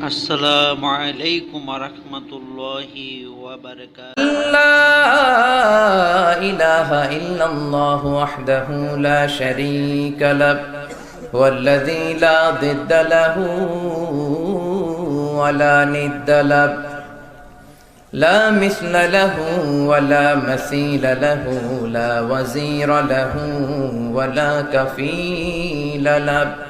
আসসালামু আলাইকুম ওয়া রাহমাতুল্লাহি ওয়া বারাকাতুহু। লা ইলাহা ইল্লাল্লাহু ওয়াহদাহু লা শারীকা লাহ, ওয়াল্লাযী লা দিদ্দা লাহু ওয়া লা নিদ্দা لا مثل له ولا مثيل له لا وزير له ولا كفيل له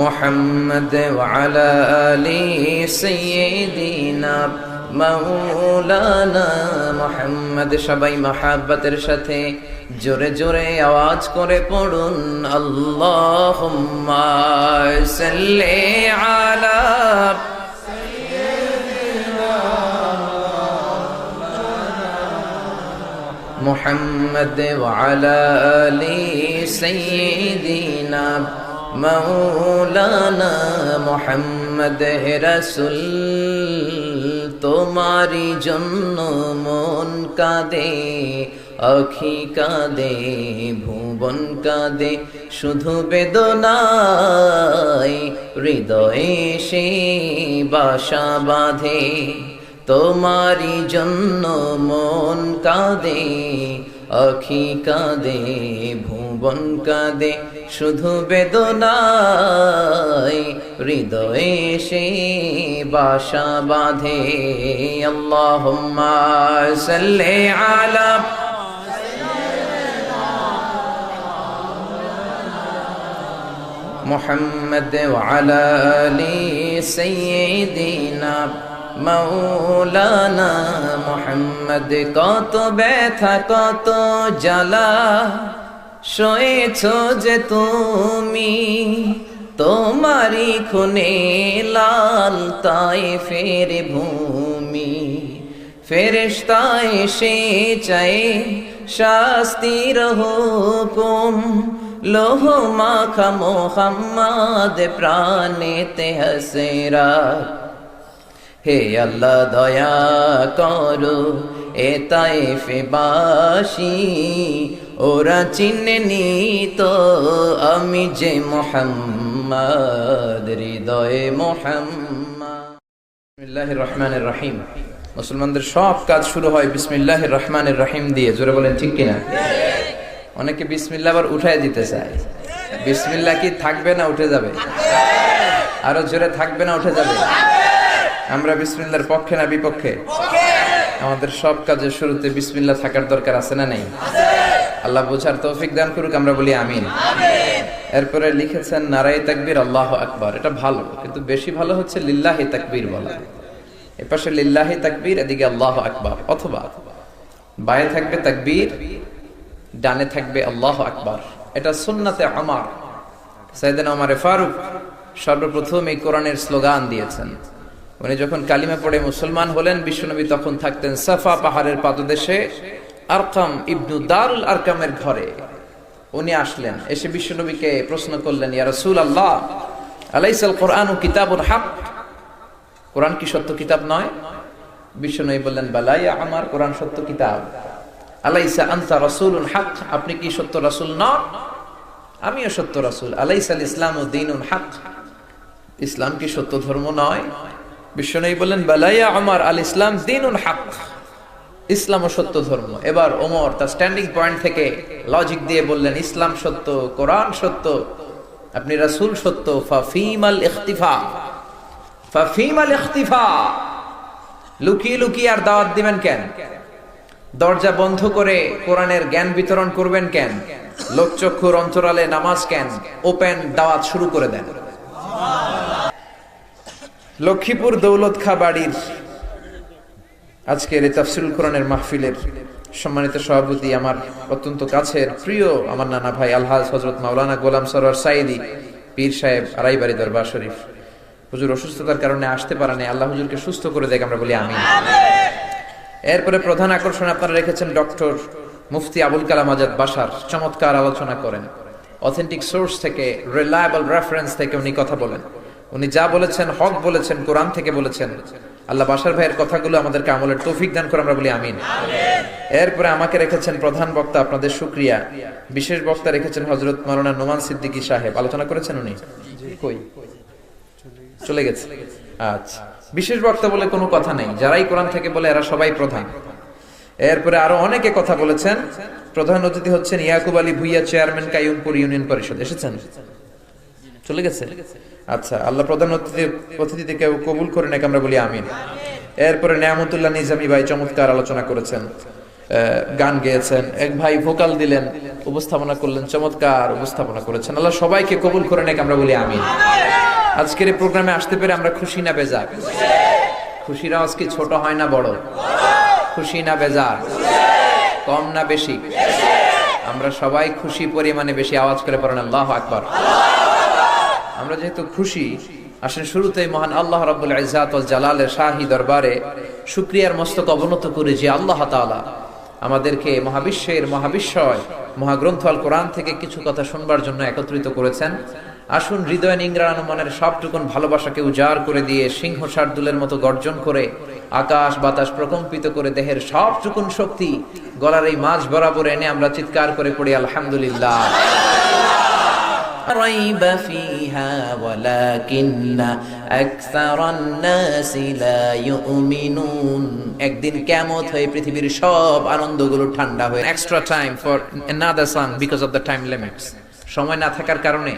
محمد وعلى آل سيدنا মাওলানা মোহাম্মদ সবাই মহাব্বতের সাথে জোরে জোরে আওয়াজ করে পড়ুন আল্লাহুম্মা সাল্লি আলা محمد وعلى آل سيدنا মৌলানা মোহাম্মদ রসুল তোমারি জন্য মন কাঁদে আখি কাঁদে, ভুবন কাঁদে, শুধু বেদনায় হৃদয়ে সে বাসা বাঁধে। তোমারি জন্য মন কাঁদে আখি কাঁদে ভুবন কাঁদে শুধু বেদনায় হৃদয়ে সে বাসা বাঁধে আল্লাহুম্মা সাল্লি আলা محمد وعلى آل سيدنا মৌলানা মোহাম্মদ কত ব্যথা কত জ্বালা শোয়েছ যে তুমি তোমারি খুনে লাল তাই ফের ভূমি। ফেরেশতায় সে চাই শাস্তির হুকুম, লোহ মাখা মোহাম্মদ প্রাণেতে হসেরা। হে আল্লাহ, দয়া করো এ তাইফে বাসি ওরা চিনেনি তো আমি যে মোহাম্মদ, হৃদয়ে মোহাম্মদ। রহমানির রহিম। মুসলমানদের সব কাজ শুরু হয় বিসমিল্লাহির রহমানির রহিম দিয়ে। জোরে বলেন, ঠিক কিনা? অনেকে বিসমিল্লাহ আবার উঠায় দিতে চায়। বিসমিল্লাহ কি থাকবে না উঠে যাবে? আরও জোরে থাকবে না উঠে যাবে? আমরা বিসমিল্লার পক্ষে না বিপক্ষে? আমাদের সব কাজের শুরুতে বিসমিল্লাহ থাকার দরকার আছে না নেই? আল্লাহ বোঝার তৌফিক দান করুক, আমরা বলি আমিন। এরপরে লিখেছেন নারাই তাকবীর, আল্লাহ আকবর। এটা ভালো, কিন্তু বেশি ভালো হচ্ছে লিল্লাহি তাকবীর বলা। এপাশে লিল্লাহি তাকবীর, এদিকে আল্লাহ আকবার, অথবা বায়ে থাকবে তাকবীর, ডানে থাকবে আল্লাহ আকবর। এটা সুন্নাতে আমার। সাইদিন আমারে ফারুক সর্বপ্রথম এই কোরআনের স্লোগান দিয়েছেন। উনি যখন কালিমা পড়ে মুসলমান হলেন, বিশ্বনবী তখন থাকতেন সাফা পাহাড়ের পাদদেশে, আরকাম ইবনু দারুল আরকামের ঘরে। উনি আসলেন, এসে বিশ্বনবীকে প্রশ্ন করলেন, ইয়া রাসূল আল্লাহ আলাইসাল কোরআন ও কিতাবুল হক? কোরআন কি সত্য কিতাব নয়? বিশ্বনবী বললেন বালাইয়া আমার কোরআন সত্য কিতাব। আলাইসা আনতা রাসূলুন হক? আপনি কি সত্য রাসূল নন? আমিও সত্য রাসূল। আলাইসাল ইসলাম ও দিনুন হক? ইসলাম কি সত্য ধর্ম নয়? বিশ্বনবী বললেন বালাইয়া আমার আল ইসলাম দিনুন হক। ইসলাম ও সত্য ধর্ম। এবার ওমর তার স্ট্যান্ডিং পয়েন্ট থেকে লজিক দিয়ে বললেন, ইসলাম সত্য, কোরআন সত্য, আপনি রাসূল সত্য ফাফিমাল ইখতিফা। ফাফিমাল ইখতিফা। লুকিয়ে লুকিয়ে আর দাওয়াত দিবেন কেন? দরজা বন্ধ করে কোরআনের জ্ঞান বিতরণ করবেন কেন? লোকচক্ষুর অন্তরালে নামাজ কেন? ওপেন দাওয়াত শুরু করে দেন। লক্ষ্মীপুর দৌলত খা বাড়ির আজকের এই তাফসিরুল কোরআনের মাহফিলের সম্মানিত সভাপতি আমার অত্যন্ত কাছের প্রিয় আমার নানা ভাই আলহাজ হজরত মাওলানা গোলাম সরোয়ার সাইদি পীর সাহেব আড়াইবাড়ি দরবার শরীফ। হুজুর অসুস্থতার কারণে আসতে পারেনি আল্লাহ হুজুরকে সুস্থ করে দেখ আমরা বলি আমি এরপরে প্রধান আকর্ষণ আপনারা রেখেছেন ডক্টর মুফতি আবুল কালাম আজাদ বাসার চমৎকার আলোচনা করেন। অথেন্টিক সোর্স থেকে রিলায়েবল রেফারেন্স থেকে উনি কথা বলেন। উনি যা বলেছেন, হক বলেছেন, কোরআন থেকে বলেছেন। আল্লাহ বাসার ভাইয়ের কথাগুলো আমাদেরকে আমলের তৌফিক দান করে আমরা বলি আমিন। এরপরে আমাকে রেখেছেন প্রধান বক্তা আপনাদের শুক্রিয়া বিশেষ বক্তা রেখেছেন হজরত মাওলানা নোমান সিদ্দিকী সাহেব। আলোচনা করেছেন উনি? কই? চলে গেছে। আচ্ছা। বিশেষ বক্তা বলে কোনো কথা নেই। যারাই কোরআন থেকে বলে, এরা সবাই প্রধান। এরপরে আরও অনেকে কথা বলেছেন। প্রধান অতিথি হচ্ছেন ইয়াকুব আলী ভুইয়া, চেয়ারম্যান কাইয়ুমপুর ইউনিয়ন পরিষদ। এসেছেন? চলে গেছে? আচ্ছা আল্লাহ প্রধান অতিথি অতিথিকে কবুল করে নাকি, আমরা বলি আমিন। এরপরে নিয়ামতুল্লাহ নিজামী ভাই চমৎকার আলোচনা করেছেন গান গেয়েছেন, এক ভাই ভোকাল দিলেন, উপস্থাপনা করলেন, চমৎকার উপস্থাপনা করেছেন। আল্লাহ সবাইকে কবুল করে নাকি, আমরা বলি আমিন। আজকের এই প্রোগ্রামে আসতে পেরে আমরা খুশি না বেজার? খুশির আওয়াজ কি ছোট হয় না বড়? খুশি না বেজার? কম না বেশি? আমরা সবাই খুশি পরিমাণে বেশি আওয়াজ করে পড়েন, আল্লাহ আকবার। আমরা যেহেতু খুশি আসেন শুরুতেই মহান আল্লাহ রাব্বুল ইজ্জাত ওয়াল জালালের শাহী দরবারে শুকরিয়ার মস্তক অবনত করে যে আল্লাহ তাআলা আমাদেরকে মহাবিশ্বের মহাবিশ্বয়, মহাগ্রন্থ আল কোরআন থেকে কিছু কথা শুনবার জন্য একত্রিত করেছেন। আসুন হৃদয় নিংড়ানো মনের সবটুকুন ভালোবাসাকে উজাড় করে দিয়ে সিংহ শার্দুলের মতো গর্জন করে আকাশ বাতাস প্রকম্পিত করে দেহের সবটুকুন শক্তি গলার এই মাঝ বরাবর এনে আমরা চিৎকার করে পড়ি, আলহামদুলিল্লাহ। ريب فيها ولكن أكثر الناس لا يؤمنون একদিন কেমত হয়ে পৃথিবীর সব আনন্দগুলো ঠান্ডা হয়ে extra time for another song because of the time limits সময় না থাকার কারণে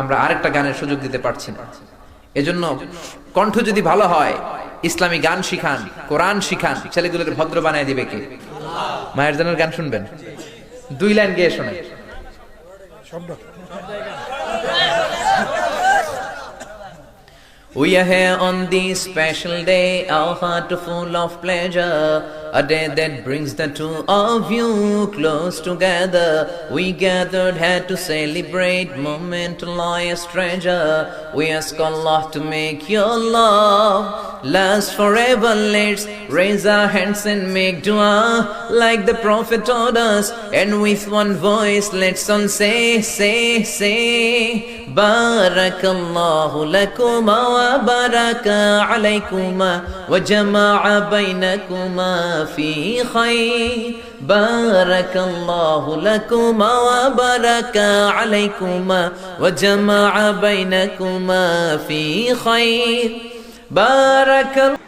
আমরা আরেকটা গানের সুযোগ দিতে পারছি না এজন্য কণ্ঠ যদি ভালো হয় ইসলামী গান শিখান কোরআন শিখান ছেলেগুলোর ভদ্র বানায় দিবে কে মায়ের জনের গান শুনবেন দুই লাইন গিয়ে শোনায় We are here on this special day, our heart full of pleasure. a day that brings the two of you close together. We gathered here to celebrate moment loyest treasure. We ask Allah to make your love last forever. Let's raise our hands and make dua like the Prophet taught us. And with one voice, let's on say, say, say, Barakallahu lakuma wa baraka alaykuma wa jama'a baynakuma في خير. بارك الله لكما وبارك عليكما وجمع بينكما في خير. بارك الله